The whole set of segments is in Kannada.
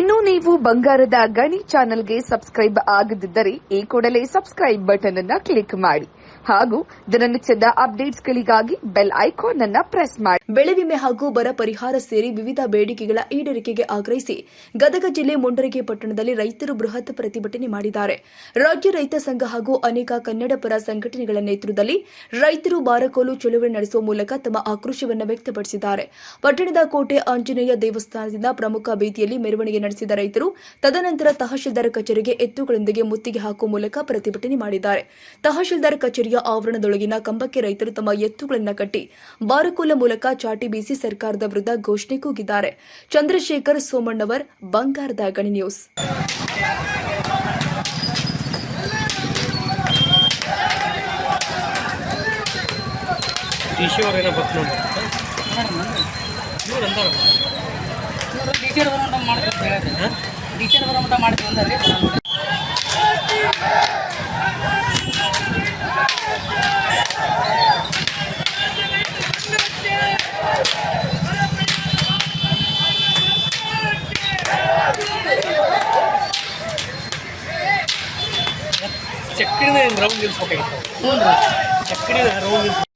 ಇನ್ನು ನೀವು ಬಂಗಾರದ ಗಣಿ ಚಾನೆಲ್ಗೆ ಸಬ್ಸ್ಕ್ರೈಬ್ ಆಗದಿದ್ದರೆ ಈ ಕೂಡಲೇ ಸಬ್ಸ್ಕ್ರೈಬ್ ಬಟನ್ ಅನ್ನ ಕ್ಲಿಕ್ ಮಾಡಿ ಹಾಗೂ ದಿನನಿತ್ಯದ ಅಪ್ಡೇಟ್ಸ್ಗಳಿಗಾಗಿ ಬೆಲ್ ಐಕಾನ್ ಅನ್ನ ಪ್ರೆಸ್ ಮಾಡಿ. ಬೆಳೆ ವಿಮೆ ಹಾಗೂ ಬರ ಪರಿಹಾರ ಸೇರಿ ವಿವಿಧ ಬೇಡಿಕೆಗಳ ಈಡೇರಿಕೆಗೆ ಆಗ್ರಹಿಸಿ ಗದಗ ಜಿಲ್ಲೆ ಮುಂಡರಗಿ ಪಟ್ಟಣದಲ್ಲಿ ರೈತರು ಬೃಹತ್ ಪ್ರತಿಭಟನೆ ಮಾಡಿದ್ದಾರೆ. ರಾಜ್ಯ ರೈತ ಸಂಘ ಹಾಗೂ ಅನೇಕ ಕನ್ನಡ ಪರ ಸಂಘಟನೆಗಳ ನೇತೃತ್ವದಲ್ಲಿ ರೈತರು ಬಾರಕೋಲು ಚಳುವಳಿ ನಡೆಸುವ ಮೂಲಕ ತಮ್ಮ ಆಕ್ರೋಶವನ್ನು ವ್ಯಕ್ತಪಡಿಸಿದ್ದಾರೆ. ಪಟ್ಟಣದ ಕೋಟೆ ಆಂಜನೇಯ ದೇವಸ್ಥಾನದಿಂದ ಪ್ರಮುಖ ಬೀದಿಯಲ್ಲಿ ಮೆರವಣಿಗೆ ನಡೆಸಿದ ರೈತರು ತದನಂತರ ತಹಶೀಲ್ದಾರ್ ಕಚೇರಿಗೆ ಎತ್ತುಗಳೊಂದಿಗೆ ಮುತ್ತಿಗೆ ಹಾಕುವ ಮೂಲಕ ಪ್ರತಿಭಟನೆ ಮಾಡಿದ್ದಾರೆ. ತಹಶೀಲ್ದಾರ್ ಕಚೇರಿಯ ಆವರಣದೊಳಗಿನ ಕಂಬಕ್ಕೆ ರೈತರು ತಮ್ಮ ಎತ್ತುಗಳನ್ನು ಕಟ್ಟಿ ಬಾರಕೋಲ ಮೂಲಕ ಚಾಟಿ ಬೀಸಿ ಸರ್ಕಾರದ ವಿರುದ್ಧ ಘೋಷಣೆ ಕೂಗಿದ್ದಾರೆ. ಚಂದ್ರಶೇಖರ್ ಸೋಮಣ್ಣವರ್, ಬಂಗಾರದ ಗಣಿ ನ್ಯೂಸ್. ಟೀಚರ್ ಬರೋ ಮಟ್ಟ ಮಾಡ್ತೀವಿ ಟೀಚರ್ ಬರೋ ಮಟ್ಟ ಮಾಡ್ತೀವಿ ಅಂತ ಹೇಳಿ ಬರಲ್ಲ. ಚಕ್ರಿನ ರೌಂಡ್ ನಿಲ್ಸ್ಬೇಕಾಗಿತ್ತು ಹ್ಞೂ ರೀ ಚಕ್ರಿನ ರೌಂಡ್ ನಿಲ್ಸ್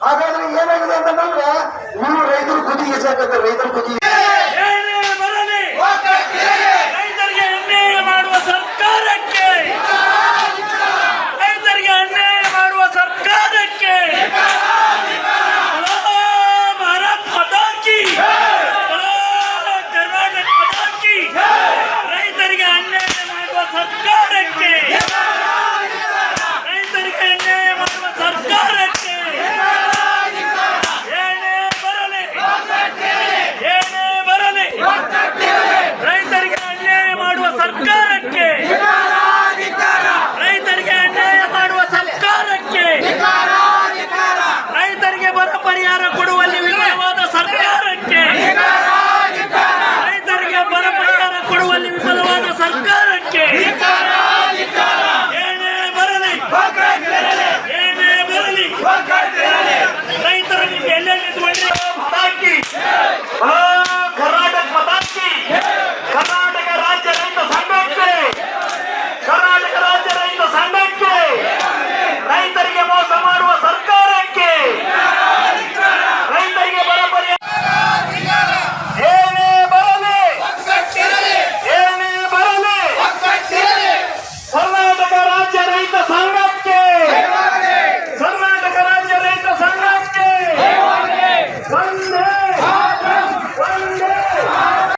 ಹಾಗಾದ್ರೆ ಏನಾಗಿದೆ ಅಂತಂದ್ರೆ ನೀವು ರೈತರು ಕುದಿಗೆ ಸಾಕತ್ತೆ ರೈತರು ಕುದಿಗೆ Yankees!